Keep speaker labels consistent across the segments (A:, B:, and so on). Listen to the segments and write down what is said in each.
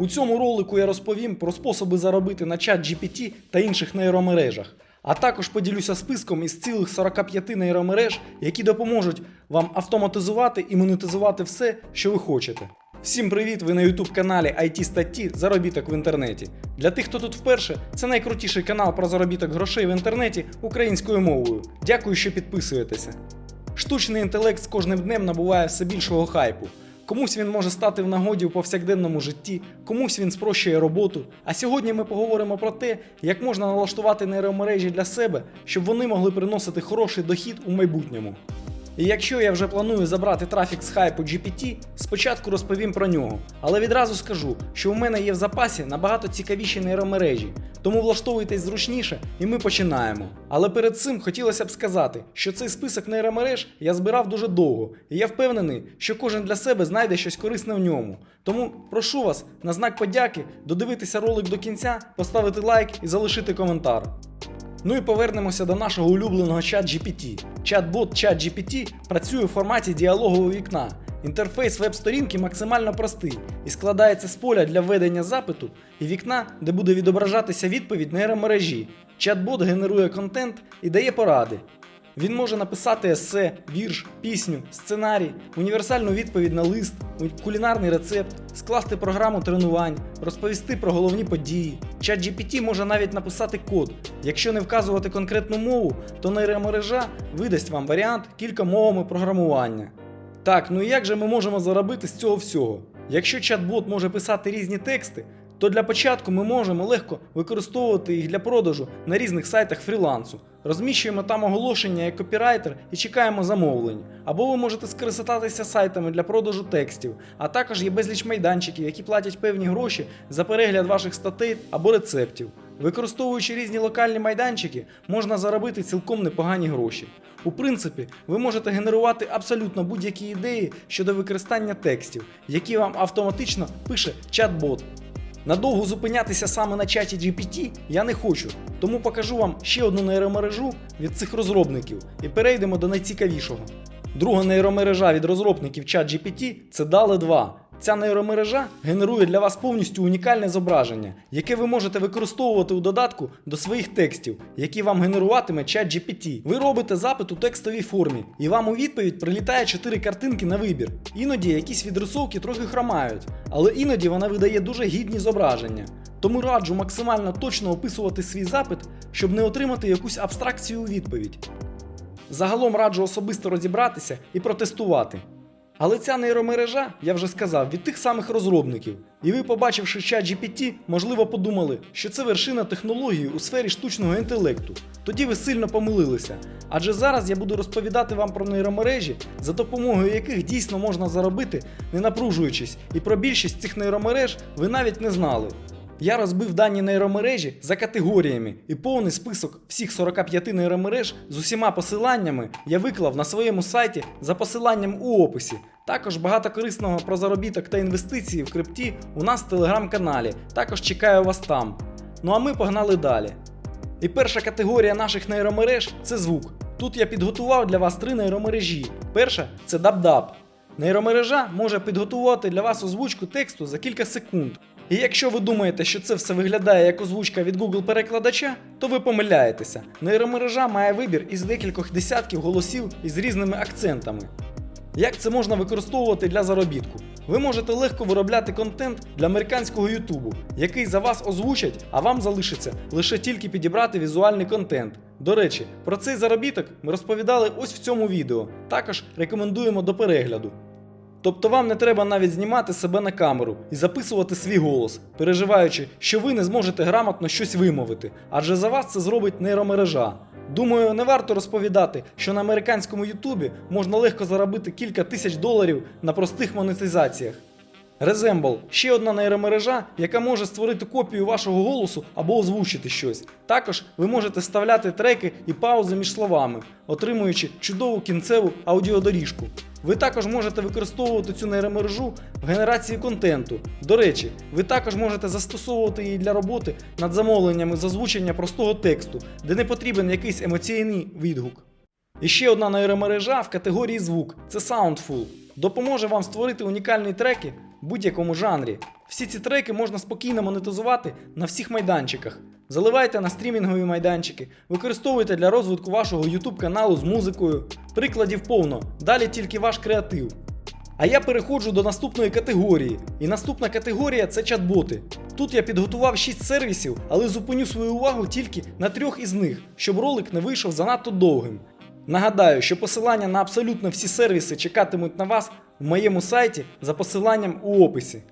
A: У цьому ролику я розповім про способи заробити на чат GPT та інших нейромережах, а також поділюся списком із цілих 45 нейромереж, які допоможуть вам автоматизувати і монетизувати все, що ви хочете. Всім привіт! Ви на YouTube каналі IT статті Заробіток в інтернеті. Для тих, хто тут вперше, це найкрутіший канал про заробіток грошей в інтернеті українською мовою. Дякую, що підписуєтеся. Штучний інтелект з кожним днем набуває все більшого хайпу. Комусь він може стати в нагоді у повсякденному житті, комусь він спрощує роботу. А сьогодні ми поговоримо про те, як можна налаштувати нейромережі для себе, щоб вони могли приносити хороший дохід у майбутньому. І якщо я вже планую забрати трафік з хайпу GPT, спочатку розповім про нього. Але відразу скажу, що у мене є в запасі набагато цікавіші нейромережі, тому влаштовуйтесь зручніше і ми починаємо. Але перед цим хотілося б сказати, що цей список нейромереж я збирав дуже довго, і я впевнений, що кожен для себе знайде щось корисне в ньому. Тому прошу вас на знак подяки додивитися ролик до кінця, поставити лайк і залишити коментар. Ну і повернемося до нашого улюбленого чат GPT. Чат-бот чат GPT працює у форматі діалогового вікна. Інтерфейс веб-сторінки максимально простий і складається з поля для введення запиту і вікна, де буде відображатися відповідь нейромережі. Чат-бот генерує контент і дає поради. Він може написати есе, вірш, пісню, сценарій, універсальну відповідь на лист, кулінарний рецепт, скласти програму тренувань, розповісти про головні події. Чат GPT може навіть написати код. Якщо не вказувати конкретну мову, то нейромережа видасть вам варіант кількомовами програмування. Так, ну і як же ми можемо заробити з цього всього? Якщо чат-бот може писати різні тексти, то для початку ми можемо легко використовувати їх для продажу на різних сайтах фрілансу. Розміщуємо там оголошення як копірайтер і чекаємо замовлень. Або ви можете скористатися сайтами для продажу текстів, а також є безліч майданчиків, які платять певні гроші за перегляд ваших статей або рецептів. Використовуючи різні локальні майданчики, можна заробити цілком непогані гроші. У принципі, ви можете генерувати абсолютно будь-які ідеї щодо використання текстів, які вам автоматично пише чат-бот. Надовго зупинятися саме на чаті GPT я не хочу, тому покажу вам ще одну нейромережу від цих розробників і перейдемо до найцікавішого. Друга нейромережа від розробників ChatGPT – це DALL-E 2. Ця нейромережа генерує для вас повністю унікальне зображення, яке ви можете використовувати у додатку до своїх текстів, які вам генеруватиме ChatGPT. Ви робите запит у текстовій формі, і вам у відповідь прилітає 4 картинки на вибір. Іноді якісь відрисовки трохи хромають, але іноді вона видає дуже гідні зображення. Тому раджу максимально точно описувати свій запит, щоб не отримати якусь абстракцію у відповідь. Загалом раджу особисто розібратися і протестувати. Але ця нейромережа, я вже сказав, від тих самих розробників. І ви, побачивши чат GPT, можливо подумали, що це вершина технології у сфері штучного інтелекту. Тоді ви сильно помилилися. Адже зараз я буду розповідати вам про нейромережі, за допомогою яких дійсно можна заробити, не напружуючись, і про більшість цих нейромереж ви навіть не знали. Я розбив дані нейромережі за категоріями, і повний список всіх 45 нейромереж з усіма посиланнями я виклав на своєму сайті за посиланням у описі. Також багато корисного про заробіток та інвестиції в крипті у нас в телеграм-каналі. Також чекаю вас там. Ну а ми погнали далі. І перша категорія наших нейромереж це звук. Тут я підготував для вас три нейромережі. Перша це DubDub. Нейромережа може підготувати для вас озвучку тексту за кілька секунд. І якщо ви думаєте, що це все виглядає як озвучка від Google перекладача, то ви помиляєтеся. Нейромережа має вибір із декількох десятків голосів із різними акцентами. Як це можна використовувати для заробітку? Ви можете легко виробляти контент для американського Ютубу, який за вас озвучать, а вам залишиться лише тільки підібрати візуальний контент. До речі, про цей заробіток ми розповідали ось в цьому відео. Також рекомендуємо до перегляду. Тобто вам не треба навіть знімати себе на камеру і записувати свій голос, переживаючи, що ви не зможете грамотно щось вимовити, адже за вас це зробить нейромережа. Думаю, не варто розповідати, що на американському Ютубі можна легко заробити кілька тисяч доларів на простих монетизаціях. Resemble – ще одна нейромережа, яка може створити копію вашого голосу або озвучити щось. Також ви можете вставляти треки і паузи між словами, отримуючи чудову кінцеву аудіодоріжку. Ви також можете використовувати цю нейромережу в генерації контенту. До речі, ви також можете застосовувати її для роботи над замовленнями з озвучення простого тексту, де не потрібен якийсь емоційний відгук. І ще одна нейромережа в категорії звук це Soundful. Допоможе вам створити унікальні треки будь-якому жанрі. Всі ці треки можна спокійно монетизувати на всіх майданчиках. Заливайте на стрімінгові майданчики, використовуйте для розвитку вашого YouTube каналу з музикою. Прикладів повно, далі тільки ваш креатив. А я переходжу до наступної категорії. І наступна категорія це чат-боти. Тут я підготував 6 сервісів, але зупиню свою увагу тільки на трьох із них, щоб ролик не вийшов занадто довгим. Нагадаю, що посилання на абсолютно всі сервіси чекатимуть на вас в моєму сайті за посиланням у описі.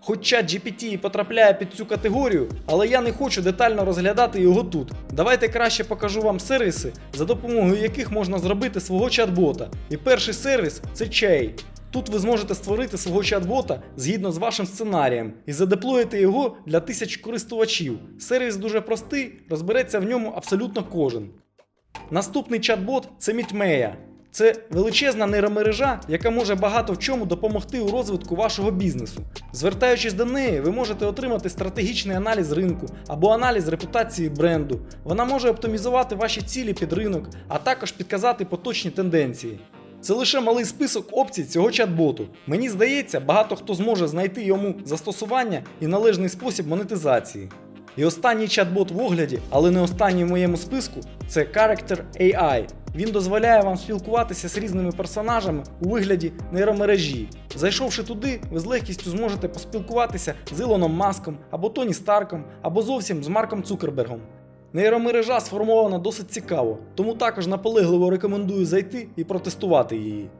A: Хоч чат GPT і потрапляє під цю категорію, але я не хочу детально розглядати його тут. Давайте краще покажу вам сервіси, за допомогою яких можна зробити свого чат-бота. І перший сервіс це Chai. Тут ви зможете створити свого чат-бота згідно з вашим сценарієм і задеплоїти його для тисяч користувачів. Сервіс дуже простий, розбереться в ньому абсолютно кожен. Наступний чат-бот це Мітмея. Це величезна нейромережа, яка може багато в чому допомогти у розвитку вашого бізнесу. Звертаючись до неї, ви можете отримати стратегічний аналіз ринку або аналіз репутації бренду. Вона може оптимізувати ваші цілі під ринок, а також підказати поточні тенденції. Це лише малий список опцій цього чат-боту. Мені здається, багато хто зможе знайти йому застосування і належний спосіб монетизації. І останній чат-бот в огляді, але не останній в моєму списку, це Character AI. Він дозволяє вам спілкуватися з різними персонажами у вигляді нейромережі. Зайшовши туди, ви з легкістю зможете поспілкуватися з Ілоном Маском або Тоні Старком, або зовсім з Марком Цукербергом. Нейромережа сформована досить цікаво, тому також наполегливо рекомендую зайти і протестувати її.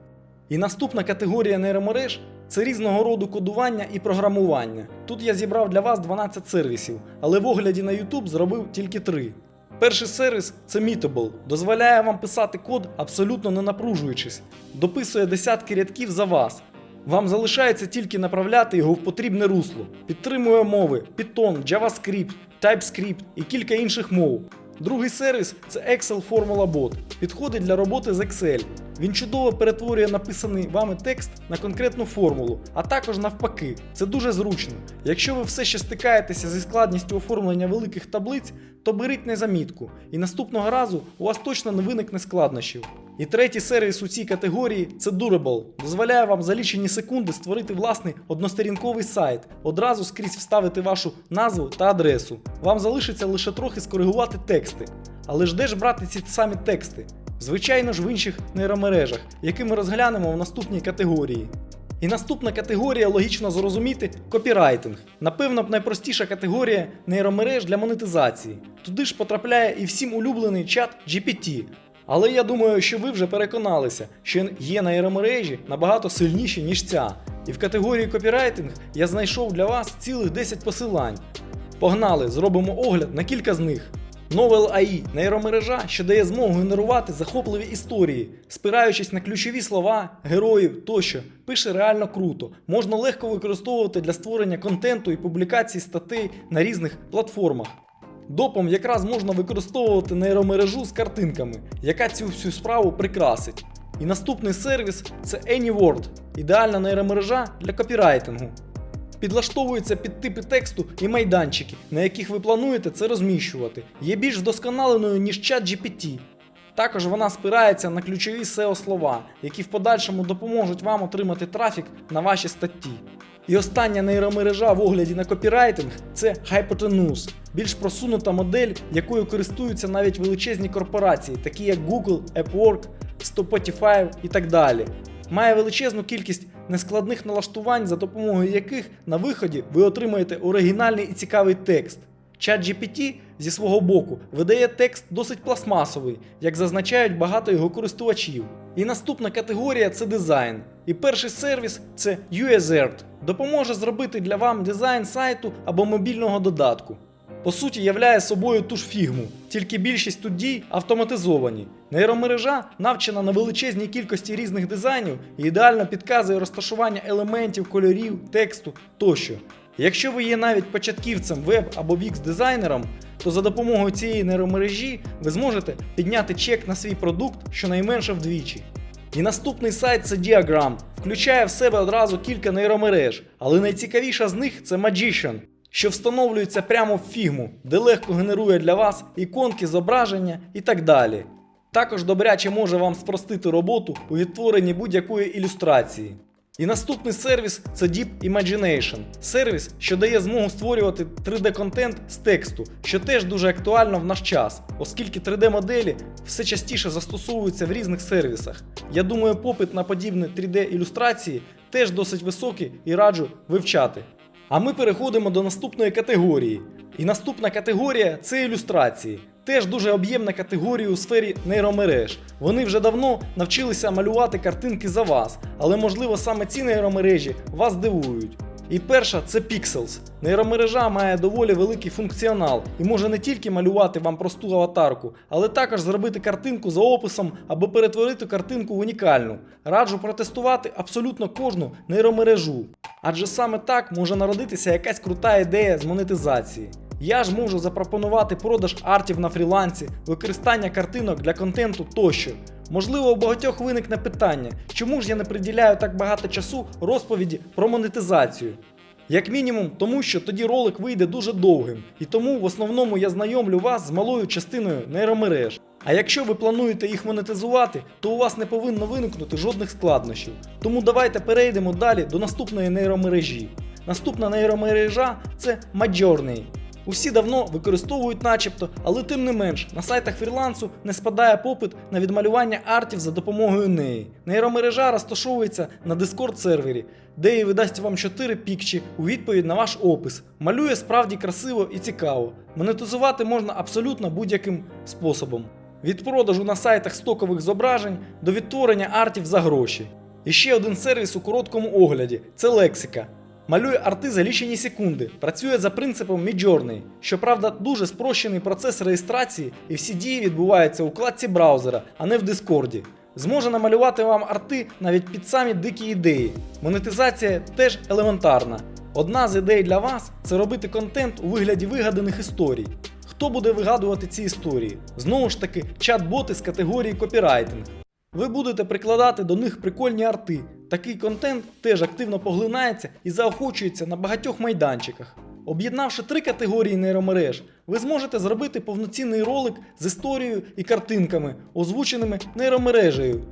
A: І наступна категорія нейромереж це різного роду кодування і програмування. Тут я зібрав для вас 12 сервісів, але в огляді на YouTube зробив тільки 3. Перший сервіс це Meetable, дозволяє вам писати код абсолютно не напружуючись, дописує десятки рядків за вас. Вам залишається тільки направляти його в потрібне русло. Підтримує мови Python, JavaScript, TypeScript і кілька інших мов. Другий сервіс це Excel Formula Bot. Підходить для роботи з Excel. Він чудово перетворює написаний вами текст на конкретну формулу, а також навпаки. Це дуже зручно. Якщо ви все ще стикаєтеся зі складністю оформлення великих таблиць, то беріть незамітку, і наступного разу у вас точно не виникне складнощів. І третій сервіс у цій категорії це Durable. Дозволяє вам за лічені секунди створити власний односторінковий сайт, одразу скрізь вставити вашу назву та адресу. Вам залишиться лише трохи скоригувати тексти. Але ж де ж брати ці самі тексти? Звичайно ж в інших нейромережах, які ми розглянемо в наступній категорії. І наступна категорія логічно зрозуміти копірайтинг. Напевно, б найпростіша категорія нейромереж для монетизації. Туди ж потрапляє і всім улюблений чат GPT. Але я думаю, що ви вже переконалися, що є нейромережі набагато сильніші, ніж ця. І в категорії копірайтинг я знайшов для вас цілих 10 посилань. Погнали, зробимо огляд на кілька з них. Novel AI – нейромережа, що дає змогу генерувати захопливі історії, спираючись на ключові слова, героїв тощо, пише реально круто. Можна легко використовувати для створення контенту і публікації статей на різних платформах. Допом якраз можна використовувати нейромережу з картинками, яка цю всю справу прикрасить. І наступний сервіс це AnyWord – ідеальна нейромережа для копірайтингу. Підлаштовується під типи тексту і майданчики, на яких ви плануєте це розміщувати. Є більш вдосконаленою, ніж чат GPT. Також вона спирається на ключові SEO слова, які в подальшому допоможуть вам отримати трафік на ваші статті. І остання нейромережа в огляді на копірайтинг це Hypotenuse, більш просунута модель, якою користуються навіть величезні корпорації, такі як Google, AppWork, Spotify і так далі. Має величезну кількість нескладних налаштувань, за допомогою яких на виході ви отримаєте оригінальний і цікавий текст. ChatGPT зі свого боку видає текст досить пластмасовий, як зазначають багато його користувачів. І наступна категорія це дизайн. І перший сервіс це USERT. Допоможе зробити для вам дизайн сайту або мобільного додатку. По суті, являє собою ту ж фігму, тільки більшість тут дій автоматизовані. Нейромережа навчена на величезній кількості різних дизайнів і ідеально підказує розташування елементів, кольорів, тексту тощо. Якщо ви є навіть початківцем веб або VX дизайнером, то за допомогою цієї нейромережі ви зможете підняти чек на свій продукт щонайменше вдвічі. І наступний сайт це Diagram, включає в себе одразу кілька нейромереж, але найцікавіша з них це Magician, що встановлюється прямо в фігму, де легко генерує для вас іконки, зображення і так далі. Також добряче може вам спростити роботу у відтворенні будь-якої ілюстрації. І наступний сервіс це Deep Imagination. Сервіс, що дає змогу створювати 3D-контент з тексту, що теж дуже актуально в наш час, оскільки 3D-моделі все частіше застосовуються в різних сервісах. Я думаю, попит на подібні 3D-ілюстрації теж досить високий і раджу вивчати. А ми переходимо до наступної категорії. І наступна категорія це ілюстрації. Теж дуже об'ємна категорія у сфері нейромереж. Вони вже давно навчилися малювати картинки за вас, але можливо саме ці нейромережі вас дивують. І перша це Pixels. Нейромережа має доволі великий функціонал і може не тільки малювати вам просту аватарку, але також зробити картинку за описом або перетворити картинку в унікальну. Раджу протестувати абсолютно кожну нейромережу. Адже саме так може народитися якась крута ідея з монетизації. Я ж можу запропонувати продаж артів на фрілансі, використання картинок для контенту тощо. Можливо, у багатьох виникне питання, чому ж я не приділяю так багато часу розповіді про монетизацію. Як мінімум, тому що тоді ролик вийде дуже довгим, і тому в основному я знайомлю вас з малою частиною нейромереж. А якщо ви плануєте їх монетизувати, то у вас не повинно виникнути жодних складнощів. Тому давайте перейдемо далі до наступної нейромережі. Наступна нейромережа це Midjourney. Усі давно використовують начебто, але тим не менш на сайтах фрілансу не спадає попит на відмалювання артів за допомогою неї. Нейромережа розташовується на Discord сервері, де її видасть вам 4 пікчі у відповідь на ваш опис. Малює справді красиво і цікаво. Монетизувати можна абсолютно будь-яким способом. Від продажу на сайтах стокових зображень до відтворення артів за гроші. І ще один сервіс у короткому огляді це лексика. Малює арти за лічені секунди, працює за принципом Midjourney. Щоправда, дуже спрощений процес реєстрації і всі дії відбуваються у вкладці браузера, а не в Дискорді. Зможе намалювати вам арти навіть під самі дикі ідеї. Монетизація теж елементарна. Одна з ідей для вас це робити контент у вигляді вигаданих історій. Хто буде вигадувати ці історії? Знову ж таки, чат-боти з категорії копірайтинг. Ви будете прикладати до них прикольні арти. Такий контент теж активно поглинається і заохочується на багатьох майданчиках. Об'єднавши три категорії нейромереж, ви зможете зробити повноцінний ролик з історією і картинками, озвученими нейромережею.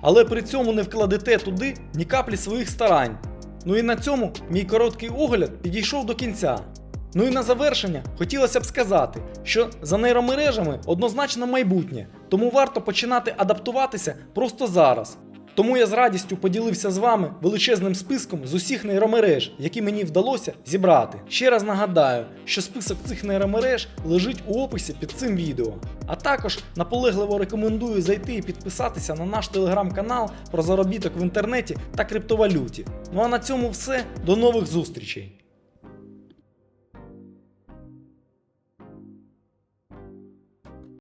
A: Але при цьому не вкладете туди ні каплі своїх старань. Ну і на цьому мій короткий огляд підійшов до кінця. Ну і на завершення хотілося б сказати, що за нейромережами однозначно майбутнє, тому варто починати адаптуватися просто зараз. Тому я з радістю поділився з вами величезним списком з усіх нейромереж, які мені вдалося зібрати. Ще раз нагадаю, що список цих нейромереж лежить у описі під цим відео. А також наполегливо рекомендую зайти і підписатися на наш телеграм-канал про заробіток в інтернеті та криптовалюті. Ну а на цьому все. До нових зустрічей!